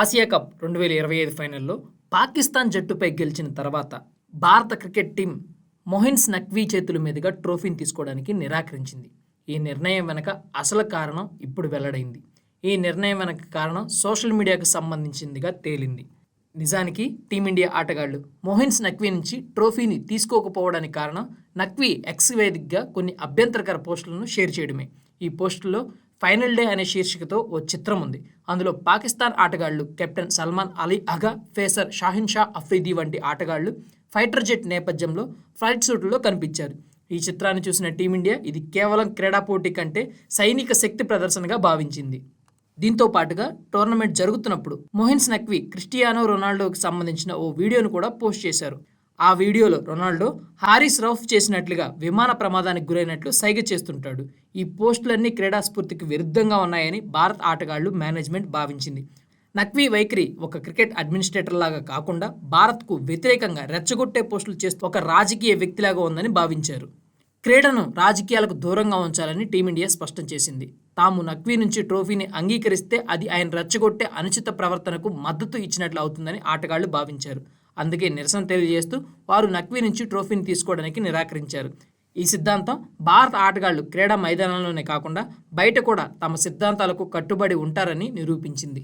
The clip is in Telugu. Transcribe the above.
ఆసియా కప్ రెండు వేల ఇరవై ఐదు ఫైనల్లో పాకిస్తాన్ జట్టుపై గెలిచిన తర్వాత భారత క్రికెట్ టీం మొహిన్స్ నక్వీ చేతుల మీదుగా ట్రోఫీని తీసుకోవడానికి నిరాకరించింది. ఈ నిర్ణయం వెనక అసలు కారణం ఇప్పుడు వెల్లడైంది. ఈ నిర్ణయం వెనక కారణం సోషల్ మీడియాకు సంబంధించిందిగా తేలింది. నిజానికి టీమిండియా ఆటగాళ్ళు మొహిన్స్ నక్వీ నుంచి ట్రోఫీని తీసుకోకపోవడానికి కారణం నక్వీ ఎక్స్ వేదికగా కొన్ని అభ్యంతరకర పోస్టులను షేర్ చేయడమే. ఈ పోస్టుల్లో ఫైనల్ డే అనే శీర్షికతో ఓ చిత్రం ఉంది. అందులో పాకిస్తాన్ ఆటగాళ్ళు కెప్టెన్ సల్మాన్ అలీ అగా ఫేసర్ షాహిన్ షా అఫ్రీది వంటి ఆటగాళ్ళు ఫైటర్ జెట్ నేపథ్యంలో ఫ్లైట్ సూట్లో కనిపించారు. ఈ చిత్రాన్ని చూసిన టీమిండియా ఇది కేవలం క్రీడా పోటీ కంటే సైనిక శక్తి ప్రదర్శనగా భావించింది. దీంతో పాటుగా టోర్నమెంట్ జరుగుతున్నప్పుడు మోహిన్స్ నక్వీ క్రిస్టియానో రొనాల్డోకి సంబంధించిన ఓ వీడియోను కూడా పోస్ట్ చేశారు. ఆ వీడియోలో రొనాల్డో హారిస్ రౌఫ్ చేసినట్లుగా విమాన ప్రమాదానికి గురైనట్లు సైగ చేస్తుంటాడు. ఈ పోస్టులన్నీ క్రీడా స్ఫూర్తికి విరుద్ధంగా ఉన్నాయని భారత్ ఆటగాళ్ళు మేనేజ్మెంట్ భావించింది. నక్వీ వైఖరి ఒక క్రికెట్ అడ్మినిస్ట్రేటర్ లాగా కాకుండా భారత్కు వ్యతిరేకంగా రెచ్చగొట్టే పోస్టులు చేస్తూ ఒక రాజకీయ వ్యక్తిలాగా ఉందని భావించారు. క్రీడను రాజకీయాలకు దూరంగా ఉంచాలని టీమిండియా స్పష్టం చేసింది. తాము నక్వీ నుంచి ట్రోఫీని అంగీకరిస్తే అది ఆయన రెచ్చగొట్టే అనుచిత ప్రవర్తనకు మద్దతు ఇచ్చినట్లు అవుతుందని ఆటగాళ్ళు భావించారు. అందుకే నిరసన తెలియజేస్తూ వారు నక్వీ నుంచి ట్రోఫీని తీసుకోవడానికి నిరాకరించారు. ఈ సిద్ధాంతం భారత ఆటగాళ్ళు క్రీడా మైదానంలోనే కాకుండా బయట కూడా తమ సిద్ధాంతాలకు కట్టుబడి ఉంటారని నిరూపించింది.